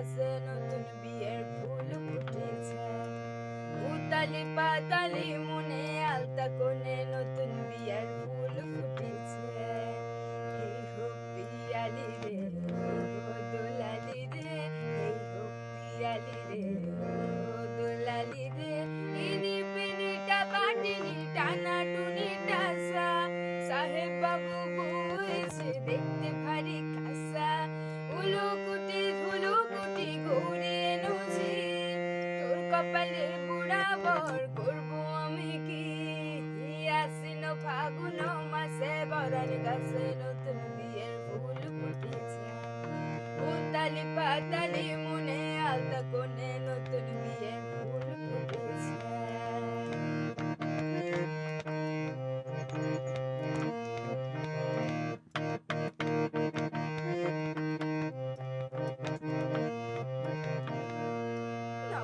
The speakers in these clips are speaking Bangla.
গাছে নতুন বিয়ের ফুল ফুটেছে উতালি পাতালি তোর কপালে বুড়া বর করব আমি কি? আসিন ফাগুন মাসে বরণ গাছে নতুন বিয়ের ফুল ফুটেছে। উতালি পাতালি মনে আলতা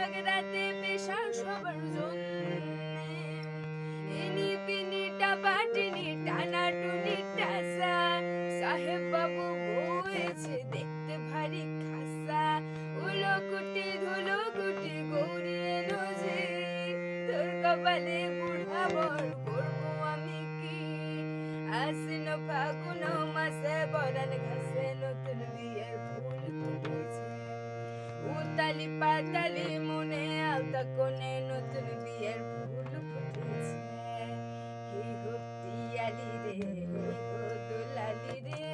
সোহাগ রাতে পেশা সবার ইনি পিনিটা বাটিনি টানা টুনি টাসা সাহেব বাবু বয়েছে দেখতে ভারী খাসা। উলো কুটি, ধুলো কুটি গৌরিয়ে নজি তোর কপালে বুড়া বর করব আমি কি? আসিন ফাগুন মাসে বরণ ঘাসে নতুন বিয়ের ফুল ফুটেছে উতালি পাতালি মনে আলতা কোণে নতুন বিয়ের ফুল ফুটেছে। হে হোক পিয়ালি রে, হো দোলালি রে,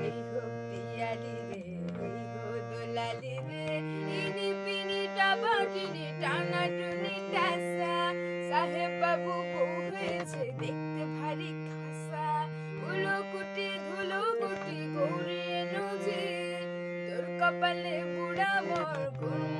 হে হোক পিয়ালি রে, হে হো দোলালি রে। ইনি পিনিটা বাটিনি টানা টুনি টাসা সাহেব বাবু বউ হয়েছে, দেখতে ভারী খাসা। উলো কুটি ধুলো কুটি গৌরিয়ে নজি তোর কপালে বর কোন